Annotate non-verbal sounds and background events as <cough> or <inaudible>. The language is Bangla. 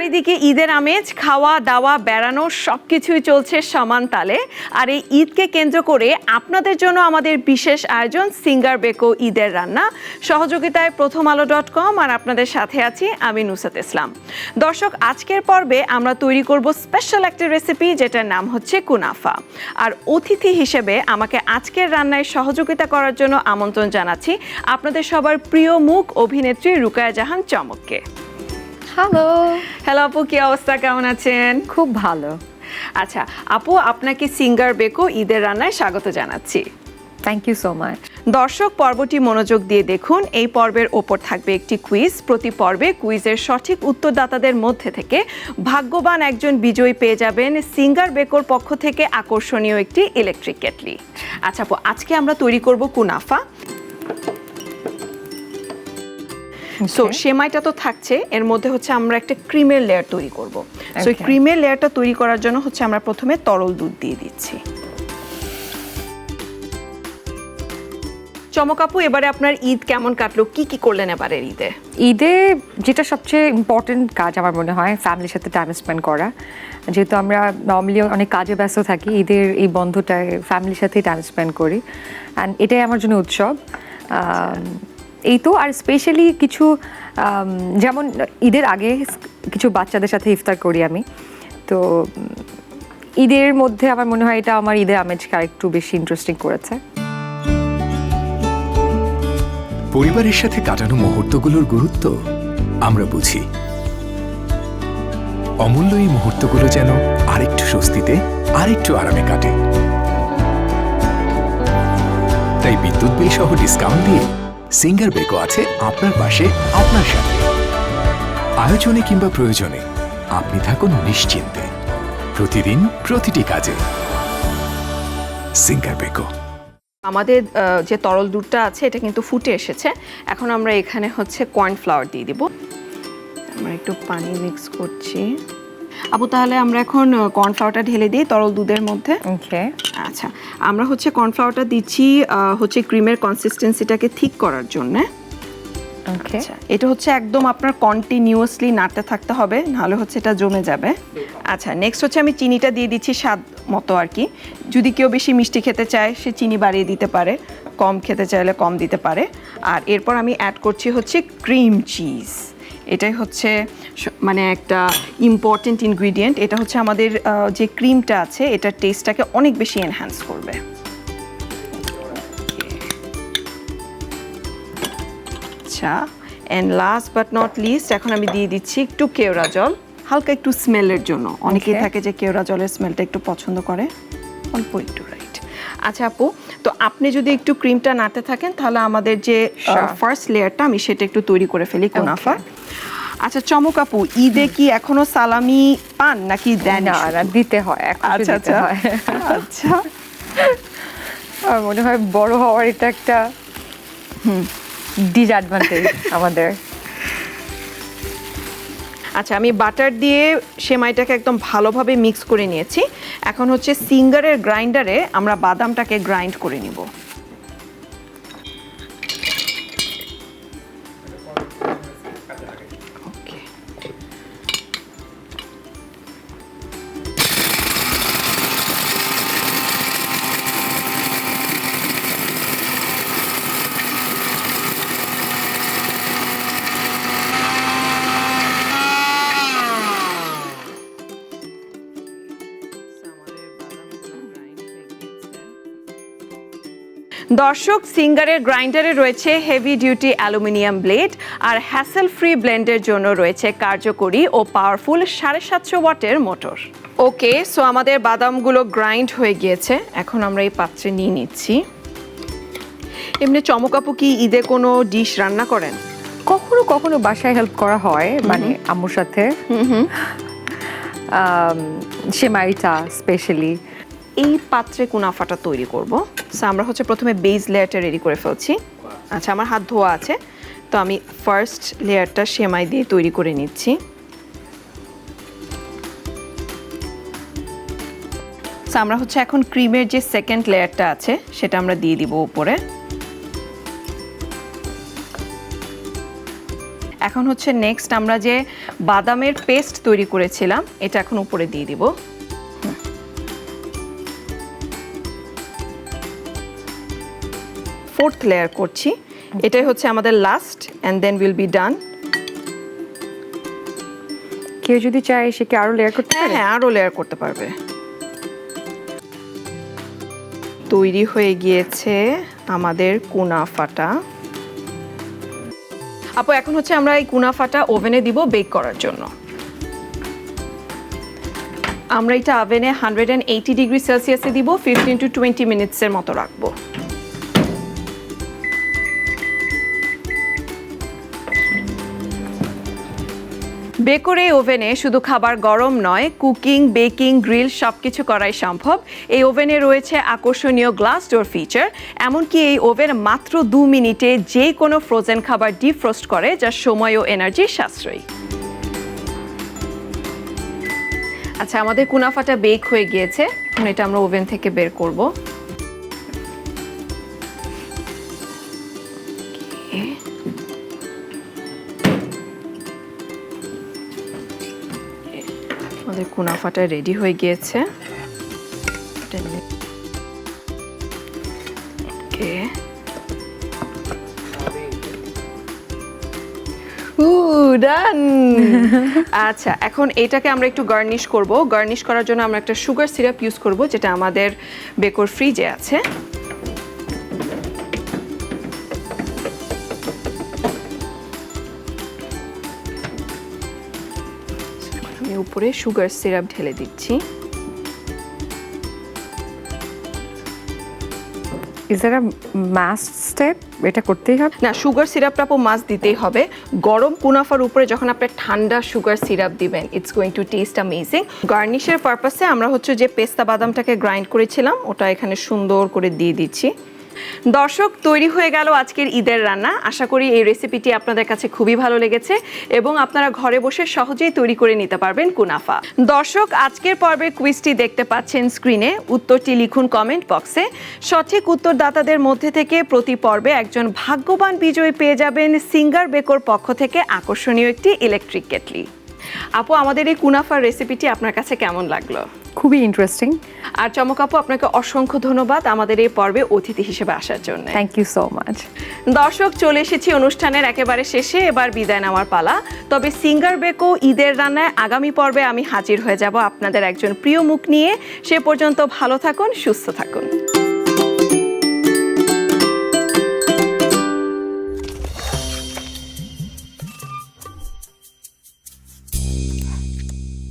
চারিদিকে ঈদের আমেজ, খাওয়া, দাওয়া, বেড়ানো সব কিছুই চলছে সমান তালে। আর এই ঈদকে কেন্দ্র করে আপনাদের জন্য আমাদের বিশেষ আয়োজন সিঙ্গার বেকো ঈদের রান্না। সহযোগিতায় প্রথম আলো ডট কম আর আপনাদের সাথে আছি আমি নুসাত ইসলাম। দর্শক, আজকের পর্বে আমরা তৈরি করব স্পেশাল একটা রেসিপি যেটার নাম হচ্ছে কুনাফা। আর অতিথি হিসেবে আমাকে আজকের রান্নায় সহযোগিতা করার জন্য আমন্ত্রণ জানাচ্ছি আপনাদের সবার প্রিয় মুখ অভিনেত্রী রুকায়া জাহান চমককে। হ্যালো হ্যালো আপু কি অবস্থা? কেমন আছেন? খুব ভালো। আচ্ছা আপু আপনাকে সিঙ্গার বেকো ঈদের রান্নায় স্বাগত জানাচ্ছি। থ্যাংক ইউ সো মাচ দর্শক পর্বটি মনোযোগ দিয়ে দেখুন। এই পর্বের ওপর থাকবে একটি কুইজ প্রতি পর্বে কুইজের সঠিক উত্তরদাতাদের মধ্যে থেকে ভাগ্যবান একজন বিজয়ী পেয়ে যাবেন সিঙ্গার বেকোর পক্ষ থেকে আকর্ষণীয় একটি ইলেকট্রিক কেটলি। আচ্ছা আপু আজকে আমরা তৈরি করব কুনাফা। সো সেমাইটা তো থাকছে এর মধ্যে হচ্ছে আমরা একটা ক্রিমের লেয়ার তৈরি করব। সো ক্রিমের লেয়ারটা তৈরি করার জন্য হচ্ছে আমরা প্রথমে তরল দুধ দিয়ে দিচ্ছি। চমকাপু এবারে আপনার ঈদ কেমন কাটলো? কি কি করলেন এবারের ঈদে? ঈদে যেটা সবচেয়ে ইম্পর্টেন্ট কাজ আমার মনে হয় ফ্যামিলির সাথে টাইম স্পেন্ড করা। যেহেতু আমরা নর্মালি অনেক কাজে ব্যস্ত থাকি ঈদের এই বন্ধটায় ফ্যামিলির সাথেই টাইম স্পেন্ড করি। অ্যান্ড এটাই আমার জন্য উৎসব। এই তো আর স্পেশালি কিছু যেমন ঈদের আগে কিছু বাচ্চাদের সাথে ইফতার করি আমি। তো ঈদের মধ্যে আমার মনে হয় এটা আমার ঈদের আমেজকে আরেকটু বেশি ইন্টারেস্টিং করেছে। পরিবারের সাথে কাটানো মুহূর্তগুলোর গুরুত্ব আমরা বুঝি। অমূল্য এই মুহূর্তগুলো যেন আরেকটু স্বস্তিতে, আরেকটু আরামে কাটে। তাই বিদ্যুৎ বিল সহ ডিসকাউন্ট দিয়ে সিঙ্গার বেকো আছে আপনার পাশে, আপনার সাথে। আয়োজনে কিংবা প্রয়োজনে আপনি থাকুন নিশ্চিন্তে। প্রতিদিন প্রতিটি কাজে। সিঙ্গার বেকো আমাদের যে তরল দুধটা আছে, এটা কিন্তু ফুটে এসেছে। এখন আমরা এখানে হচ্ছে কর্নফ্লাওয়ার দিয়ে দিব। আমরা একটু পানি মিক্স করছি। আপু তাহলে আমরা এখন কর্নফ্লাওয়ারটা ঢেলে দিই তরল দুধের মধ্যে। ওকে আচ্ছা আমরা হচ্ছে কর্নফ্লাওয়ারটা দিচ্ছি হচ্ছে ক্রিমের কনসিস্টেন্সিটাকে ঠিক করার জন্যে। ওকে আচ্ছা এটা হচ্ছে একদম আপনার কন্টিনিউয়াসলি নাড়তে থাকতে হবে নাহলে হচ্ছে এটা জমে যাবে। আচ্ছা নেক্সট হচ্ছে আমি চিনিটা দিয়ে দিচ্ছি স্বাদ মতো আর কি। যদি কেউ বেশি মিষ্টি খেতে চায় সে চিনি বাড়িয়ে দিতে পারে কম খেতে চাইলে কম দিতে পারে। আর এরপর আমি অ্যাড করছি হচ্ছে ক্রিম চিজ এটাই হচ্ছে মানে একটা ইম্পর্টেন্ট ইনগ্রিডিয়েন্ট এটা হচ্ছে আমাদের যে ক্রিমটা আছে এটার টেস্টটাকে অনেক বেশি এনহ্যান্স করবে। আচ্ছা and last but not least এখন আমি দিয়ে দিচ্ছি একটু কেওড়া জল। হালকা একটু স্মেলের জন্য। অনেকেই. থাকে যে কেওড়া জলের স্মেলটা একটু পছন্দ করে। অল্প একটু। আচ্ছা আপু তো আপনি যদি একটু ক্রিমটা নাতে থাকেন তাহলে আমাদের যে ফার্স্ট লেয়ারটা আমি সেটা একটু তৈরি করে ফেলি কোনাফা আচ্ছা চমক আপু ঈদে কি এখনও সালামি পান নাকি দেন না দিতে হয় আচ্ছা আচ্ছা। আচ্ছা। আমার মনে হয় বড় হওয়ার এটা একটা ডিসঅ্যাডভান্টেজ আমাদের। আচ্ছা আমি বাটার দিয়ে সেমাইটাকে একদম ভালোভাবে মিক্স করে নিয়েছি। এখন হচ্ছে সিঙ্গারের গ্রাইন্ডারে আমরা বাদামটাকে গ্রাইন্ড করে নিব। দর্শক সিঙ্গারের গ্রাইন্ডারে রয়েছে হেভি ডিউটি অ্যালুমিনিয়াম ব্লেড আর হ্যাসেল ফ্রি ব্লেন্ডের জন্য রয়েছে কার্যকরী ও পাওয়ারফুল সাড়ে সাতশো ওয়াটের মোটর। ওকে সো আমাদের বাদামগুলো গ্রাইন্ড হয়ে গিয়েছে। এখন আমরা এই পাত্রে নিয়ে নিচ্ছি। এমনি চমকাপু কি ঈদে কোনো ডিশ রান্না করেন? কখনো কখনো বাসায় হেল্প করা হয় মানে আম্মুর সাথে। সেমাইটা স্পেশালি এই পাত্রে কুনাফাটা তৈরি করব। সো আমরা হচ্ছে প্রথমে বেজ লেয়ারটা রেডি করে ফেলছি। আচ্ছা আমার হাত ধোয়া আছে। তো আমি ফার্স্ট লেয়ারটা সেমাই দিয়ে তৈরি করে নিচ্ছি। আমরা হচ্ছে এখন ক্রিমের যে সেকেন্ড লেয়ারটা আছে, সেটা আমরা দিয়ে দিব উপরে। এখন হচ্ছে নেক্সট আমরা যে বাদামের পেস্ট তৈরি করেছিলাম, এটা এখন উপরে দিয়ে দিব। ফোর্থ লেয়ার করছি। এটাই হচ্ছে আমাদের last and then will be done কেউ যদি চায় সে কি আরও লেয়ার করতে হ্যাঁ পারে? হ্যাঁ আরও লেয়ার করতে পারবে। তৈরি হয়ে গিয়েছে আমাদের কুনাফাটা আপু এখন হচ্ছে আমরা এই কুনাফাটা ওভেনে দিব বেক করার জন্য। আমরা এটা ওভেনে হান্ড্রেড অ্যান্ড এইটি ডিগ্রি সেলসিয়াসে দিব ফিফটিন টু টোয়েন্টি মিনিটসের মতো রাখব। বেকরে ওভেনে শুধু খাবার গরম নয়, কুকিং, বেকিং, গ্রিল সব কিছু করাই সম্ভব। এই ওভেনে রয়েছে আকর্ষণীয় গ্লাস ডোর ফিচার, এমনকি এই ওভেন মাত্র দু মিনিটে যে কোনো ফ্রোজেন খাবার ডিফ্রোস্ট করে, যা সময় ও এনার্জি সাশ্রয়ী। আচ্ছা আমাদের কুনাফাটা বেক হয়ে গিয়েছে। এখন এটা আমরা ওভেন থেকে বের করব। আমাদের কুনাফাটা রেডি হয়ে গিয়েছে। ওকে ডান <laughs> আচ্ছা এখন এটাকে আমরা একটু গার্নিশ করব। গার্নিশ করার জন্য আমরা একটা সুগার সিরাপ ইউজ করব যেটা আমাদের বেকর ফ্রিজে আছে। আমি উপরে সুগার সিরাপ ঢেলে দিচ্ছি। ইজ দ্যার মাস্ট স্টেপ এটা করতেই হবে? না সুগার সিরাপটা আপু মাছ দিতেই হবে। গরম কুনাফার উপরে যখন আপনি ঠান্ডা সুগার সিরাপ দিবেন it's going to taste amazing গার্নিশের পারপাসে আমরা হচ্ছে যে পেস্তা বাদামটাকে গ্রাইন্ড করেছিলাম ওটা এখানে সুন্দর করে দিয়ে দিচ্ছি। দর্শক, তৈরি হয়ে গেল আজকের ঈদের রান্না। আশা করি এই রেসিপিটি আপনাদের কাছে খুবই ভালো লেগেছে এবং আপনারা ঘরে বসে সহজেই তৈরি করে নিতে পারবেন কুনাফা। দর্শক, আজকের পর্বের কুইজটি দেখতে পাচ্ছেন স্ক্রিনে উত্তরটি লিখুন কমেন্ট বক্সে সঠিক উত্তরদাতাদের মধ্যে থেকে প্রতি পর্বে একজন ভাগ্যবান বিজয়ী পেয়ে যাবেন সিঙ্গার বেকোর পক্ষ থেকে আকর্ষণীয় একটি ইলেকট্রিক কেটলি। আপু, আমাদের এই কুনাফার রেসিপিটি আপনার কাছে কেমন লাগল? খুবই ইন্টারেস্টিং আর চমক আপু আপনাকে অসংখ্য ধন্যবাদ আমাদের এই পর্বে অতিথি হিসেবে আসার জন্য। থ্যাংক ইউ সো মাচ দর্শক চলে এসেছি অনুষ্ঠানের একেবারে শেষে এবার বিদায় নেওয়ার পালা। তবে সিঙ্গার বেকো ঈদের রান্নায় আগামী পর্বে আমি হাজির হয়ে যাব আপনাদের একজন প্রিয় মুখ নিয়ে। সে পর্যন্ত ভালো থাকুন সুস্থ থাকুন।